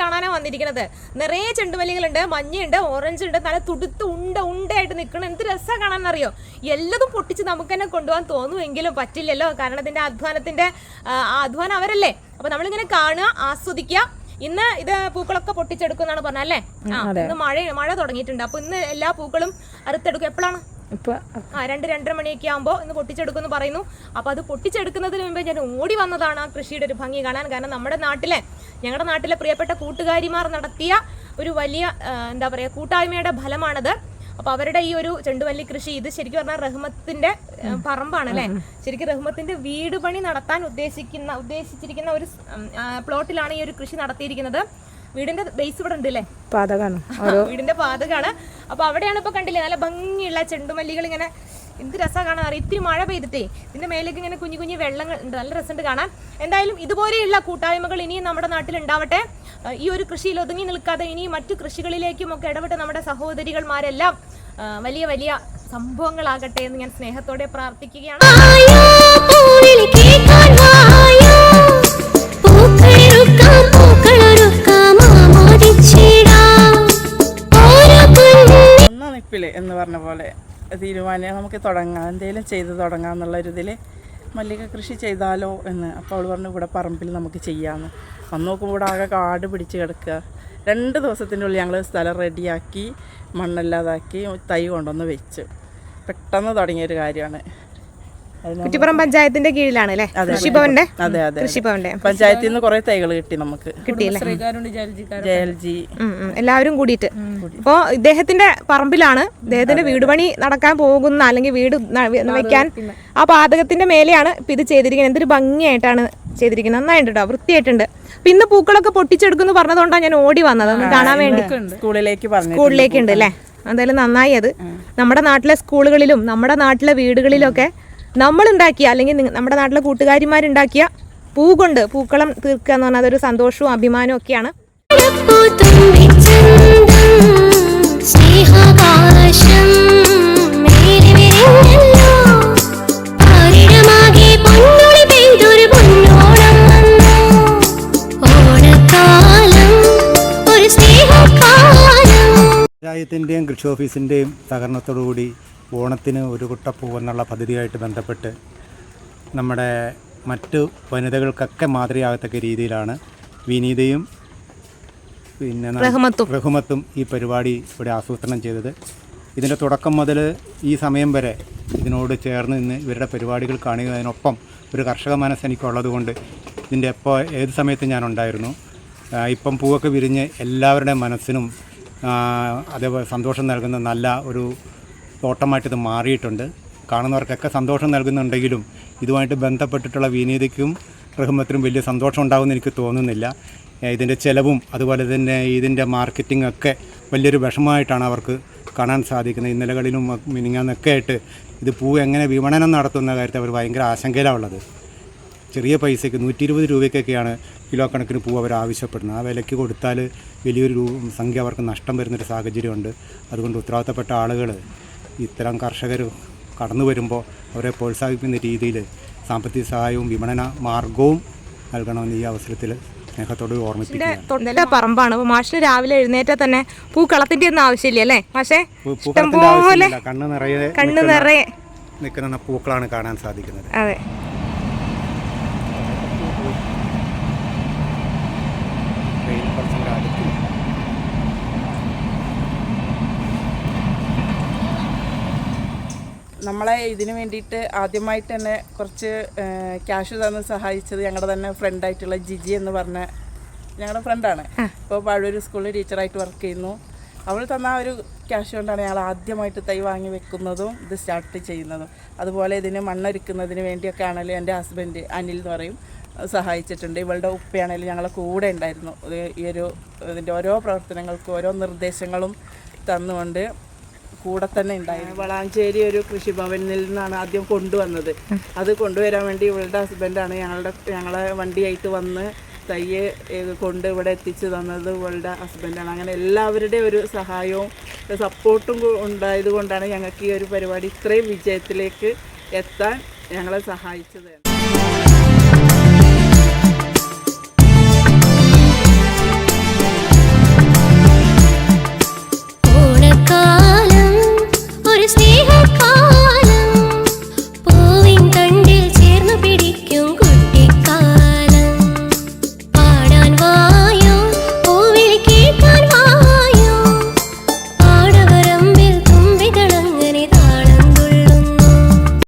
കാണാനാണ് വന്നിരിക്കുന്നത്. നിറയെ ചെണ്ടുമല്ലികളുണ്ട് മഞ്ഞയുണ്ട് ഓറഞ്ച് ഉണ്ട് നല്ല തുടുത്ത് ഉണ്ട ഉണ്ടായിട്ട് നിൽക്കണം എന്ത് രസമാണ് കാണാൻ അറിയോ എല്ലതും പൊട്ടിച്ച് നമുക്ക് തന്നെ കൊണ്ടുപോകാൻ തോന്നുമെങ്കിലും പറ്റില്ലല്ലോ. കാരണം അതിന്റെ അധ്വാനത്തിന്റെ അധ്വാനം അവരല്ലേ? അപ്പൊ നമ്മളിങ്ങനെ കാണുക ആസ്വദിക്കുക. ഇന്ന് ഇത് പൂക്കളൊക്കെ പൊട്ടിച്ചെടുക്കുന്നാണ് പറഞ്ഞത് അല്ലേ? ആ ഇന്ന് മഴ മഴ തുടങ്ങിയിട്ടുണ്ട്. അപ്പൊ ഇന്ന് എല്ലാ പൂക്കളും അറുത്തെടുക്കും. എപ്പോഴാണ്? ഇപ്പൊ ആ രണ്ട് രണ്ടര മണിയൊക്കെ ആകുമ്പോൾ ഇന്ന് പൊട്ടിച്ചെടുക്കുമെന്ന് പറയുന്നു. അപ്പോൾ അത് പൊട്ടിച്ചെടുക്കുന്നതിന് മുമ്പേ ഞാൻ ഓടി വന്നതാണ് ആ കൃഷിയുടെ ഒരു ഭംഗി കാണാൻ. കാരണം നമ്മുടെ നാട്ടിലെ ഞങ്ങളുടെ നാട്ടിലെ പ്രിയപ്പെട്ട കൂട്ടുകാരിമാർ നടത്തിയ ഒരു വലിയ എന്താ പറയുക കൂട്ടായ്മയുടെ ഫലമാണത്. അപ്പോൾ അവരുടെ ഈ ഒരു ചെണ്ടുമല്ലി കൃഷി ഇത് ശരിക്കും പറഞ്ഞാൽ റഹ്മത്തിന്റെ പറമ്പാണ് അല്ലേ ശരിക്കും റഹ്മത്തിന്റെ വീട് പണി നടത്താൻ ഉദ്ദേശിക്കുന്ന ഉദ്ദേശിച്ചിരിക്കുന്ന ഒരു പ്ലോട്ടിലാണ് ഈ ഒരു കൃഷി നടത്തിയിരിക്കുന്നത്. വീടിന്റെ ബേസ് ഇവിടെ ഉണ്ട് അല്ലേ പാതകാണ് വീടിന്റെ പാതകാണ്. അപ്പൊ അവിടെയാണ് ഇപ്പൊ കണ്ടില്ലേ നല്ല ഭംഗിയുള്ള ചെണ്ടുമല്ലികൾ ഇങ്ങനെ എന്ത് രസം കാണാൻ അറിയാം? ഇത്തിരി മഴ പെയ്തിട്ടേ ഇതിന്റെ മേലേക്ക് ഇങ്ങനെ കുഞ്ഞു കുഞ്ഞു വെള്ളങ്ങൾ ഉണ്ട് നല്ല രസമുണ്ട് കാണാൻ. എന്തായാലും ഇതുപോലെയുള്ള കൂട്ടായ്മകൾ ഇനിയും നമ്മുടെ നാട്ടിൽ ഉണ്ടാവട്ടെ. ഈ ഒരു കൃഷിയിൽ ഒതുങ്ങി നിൽക്കാതെ ഇനി മറ്റു കൃഷികളിലേക്കും ഒക്കെ ഇടപെട്ട് നമ്മുടെ സഹോദരികൾമാരെല്ലാം വലിയ വലിയ സംഭവങ്ങളാകട്ടെ എന്ന് ഞാൻ സ്നേഹത്തോടെ പ്രാർത്ഥിക്കുകയാണ്. എന്ന് പറഞ്ഞ പോലെ തീരുമാനം നമുക്ക് തുടങ്ങാം. എന്തെങ്കിലും ചെയ്ത് തുടങ്ങാം ഇതിൽ മല്ലിക കൃഷി ചെയ്താലോ എന്ന് അപ്പോൾ അവൾ പറഞ്ഞു ഇവിടെ പറമ്പിൽ നമുക്ക് ചെയ്യാമെന്ന് വന്ന് നോക്കുമ്പോൾ ഇവിടെ ആകെ കാട് പിടിച്ച് കിടക്കുക. രണ്ട് ദിവസത്തിന്റെ ഉള്ളിൽ ഞങ്ങൾ സ്ഥലം റെഡിയാക്കി മണ്ണല്ലാതാക്കി തൈ കൊണ്ടുവന്ന് വെച്ചു. പെട്ടെന്ന് തുടങ്ങിയൊരു കാര്യമാണ്. കുറ്റിപ്പുറം പഞ്ചായത്തിന്റെ കീഴിലാണ് അല്ലേ കൃഷിഭവന്റെ? അതെ അതെ കൃഷിഭവന്റെ. പഞ്ചായത്തിൽ നിന്ന് കുറെ തൈകൾ കിട്ടി നമുക്ക്. ജയൽജി. എല്ലാവരും കൂടിയിട്ട്. അപ്പോ ഇദ്ദേഹത്തിന്റെ പറമ്പിലാണ്. ഇദ്ദേഹത്തിന്റെ വീട് പണി നടക്കാൻ പോകുന്ന അല്ലെങ്കിൽ വീട് വെക്കാൻ ആ പാതകത്തിന്റെ മേലെയാണ് ഇപ്പൊ ഇത് ചെയ്തിരിക്കുന്നത്. എന്തൊരു ഭംഗിയായിട്ടാണ് ചെയ്തിരിക്കുന്നത്. നന്നായിട്ടുണ്ട് കേട്ടോ വൃത്തിയായിട്ടുണ്ട്. അപ്പൊ ഇന്ന് പൂക്കളൊക്കെ പൊട്ടിച്ചെടുക്കുന്നു പറഞ്ഞതുകൊണ്ടാണ് ഞാൻ ഓടി വന്നത്. ഒന്ന് കാണാൻ വേണ്ടി. സ്കൂളിലേക്ക് പറഞ്ഞു സ്കൂളിലേക്ക് ഉണ്ട് അല്ലേ? എന്തായാലും നന്നായി അത്. നമ്മുടെ നാട്ടിലെ സ്കൂളുകളിലും നമ്മുടെ നാട്ടിലെ വീടുകളിലൊക്കെ നമ്മൾ ഉണ്ടാക്കിയ അല്ലെങ്കിൽ നമ്മുടെ നാട്ടിലെ കൂട്ടുകാരിമാരുണ്ടാക്കിയ പൂ കൊണ്ട് പൂക്കളം തീർക്കുക എന്ന് പറഞ്ഞാൽ അതൊരു സന്തോഷവും അഭിമാനവും ഒക്കെയാണ്. സ്നേഹാകാശം പഞ്ചായത്തിന്റെയും കൃഷി ഓഫീസിന്റെയും സഹകരണത്തോടുകൂടി ഓണത്തിന് ഒരു കുട്ടപ്പൂ എന്നുള്ള പദ്ധതിയായിട്ട് ബന്ധപ്പെട്ട് നമ്മുടെ മറ്റു വനിതകൾക്കൊക്കെ മാതൃകയാകത്തക്ക രീതിയിലാണ് വിനീതയും പിന്നെ റഹ്മത്തും. ഈ പരിപാടി ഇവിടെ ആസൂത്രണം ചെയ്തത് ഇതിന്റെ തുടക്കം മുതൽ ഈ സമയം വരെ ഇതിനോട് ചേർന്ന് നിന്ന് ഇവരുടെ പരിപാടികൾ കാണുന്നതിനൊപ്പം ഒരു കർഷക മനസ്സ് എനിക്കുള്ളത് കൊണ്ട് ഇതിന്റെ എപ്പോൾ ഏത് സമയത്ത് ഞാൻ ഉണ്ടായിരുന്നു ആ, ഇപ്പം പൂവൊക്കെ വിരിഞ്ഞ് എല്ലാവരുടെ മനസ്സിനും അതേപോലെ സന്തോഷം നൽകുന്ന നല്ല ഒരു തോട്ടമായിട്ട് ഇത് മാറിയിട്ടുണ്ട്. കാണുന്നവർക്കൊക്കെ സന്തോഷം നൽകുന്നുണ്ടെങ്കിലും ഇതുമായിട്ട് ബന്ധപ്പെട്ടിട്ടുള്ള വിനീതയ്ക്കും റഹ്മത്തിനും വലിയ സന്തോഷം ഉണ്ടാകുമെന്ന് എനിക്ക് തോന്നുന്നില്ല. ഇതിന്റെ ചിലവും അതുപോലെ തന്നെ ഇതിന്റെ മാർക്കറ്റിംഗ് ഒക്കെ വലിയൊരു വിഷമമായിട്ടാണ് അവർക്ക് കാണാൻ സാധിക്കുന്നത്. ഇന്നലകളിലും മിനിങ്ങാന്നൊക്കെ ആയിട്ട് ഇത് പൂ എങ്ങനെ വിപണനം നടത്തുന്ന കാര്യത്തിൽ അവർ ഭയങ്കര ആശങ്കയിലാണ് ഉള്ളത് ചെറിയ പൈസയ്ക്ക് നൂറ്റി ഇരുപത് രൂപയ്ക്കൊക്കെയാണ് കിലോ കണക്കിന് പൂ അവർ ആവശ്യപ്പെടുന്നത്. ആ വിലയ്ക്ക് കൊടുത്താൽ വലിയൊരു സംഖ്യ അവർക്ക് നഷ്ടം വരുന്നൊരു സാഹചര്യമുണ്ട്. അതുകൊണ്ട് ഉത്തരവാദിത്തപ്പെട്ട ആളുകൾ ഇത്തരം കർഷകർ കടന്നു വരുമ്പോൾ അവരെ പ്രോത്സാഹിപ്പിക്കുന്ന രീതിയിൽ സാമ്പത്തിക സഹായവും വിപണന മാർഗവും നൽകണമെന്ന് ഈ അവസരത്തിൽ സ്നേഹത്തോട് ഓർമ്മിപ്പിക്കുകയാണ്. തൊട്ട പറമ്പാണ്. മാഷിന് രാവിലെ എഴുന്നേറ്റാൽ തന്നെ പൂ കളത്തിന്റെ ഒന്നും ആവശ്യമില്ല അല്ലേ? പക്ഷേ പൂക്കളത്തിന്റെ കണ്ണ് നിറയെ കണ്ണ് നിറയെ നിൽക്കുന്ന പൂക്കളാണ് കാണാൻ സാധിക്കുന്നത്. അതെ ട്രെയിൻ കുറച്ചും കൂടെ അടുത്തില്ല നമ്മളെ ഇതിനു വേണ്ടിയിട്ട് ആദ്യമായിട്ട് തന്നെ കുറച്ച് ക്യാഷ് തന്ന് സഹായിച്ചത് ഞങ്ങളുടെ തന്നെ ഫ്രണ്ടായിട്ടുള്ള ജിജി എന്ന് പറഞ്ഞ ഞങ്ങളുടെ ഫ്രണ്ടാണ് ഇപ്പോൾ പഴയൊരു സ്കൂളിൽ ടീച്ചറായിട്ട് വർക്ക് ചെയ്യുന്നു. അവൾ തന്ന ആ ഒരു ക്യാഷ് കൊണ്ടാണ് ഞങ്ങൾ ആദ്യമായിട്ട് തൈ വാങ്ങി വെക്കുന്നതും ഇത് സ്റ്റാർട്ട് ചെയ്യുന്നതും. അതുപോലെ ഇതിന് മണ്ണൊരുക്കുന്നതിന് വേണ്ടിയൊക്കെ ആണെങ്കിലും എന്റെ ഹസ്ബൻഡ് അനിൽ എന്ന് പറയും. സഹായിച്ചിട്ടുണ്ട്. ഇവളുടെ ഉപ്പയാണെങ്കിലും ഞങ്ങളെ കൂടെ ഉണ്ടായിരുന്നു. ഈ ഒരു ഇതിന്റെ ഓരോ പ്രവർത്തനങ്ങൾക്കും ഓരോ നിർദ്ദേശങ്ങളും തന്നുകൊണ്ട് കൂടെ തന്നെ ഉണ്ടായിരുന്നു. വളാഞ്ചേരി ഒരു കൃഷിഭവനിൽ നിന്നാണ് ആദ്യം കൊണ്ടുവന്നത്. അത് കൊണ്ടുവരാൻ വേണ്ടി ഇവളുടെ ഹസ്ബൻഡാണ് ഞങ്ങളുടെ ഞങ്ങളെ വണ്ടിയായിട്ട് വന്ന് തയ്യെ കൊണ്ട് ഇവിടെ എത്തിച്ചു തന്നത് ഇവളുടെ ഹസ്ബൻഡാണ് അങ്ങനെ എല്ലാവരുടെയും ഒരു സഹായവും സപ്പോർട്ടും ഉണ്ടായത് കൊണ്ടാണ് ഞങ്ങൾക്ക് ഈ ഒരു പരിപാടി ഇത്രയും വിജയത്തിലേക്ക് എത്താൻ ഞങ്ങളെ സഹായിച്ചത്.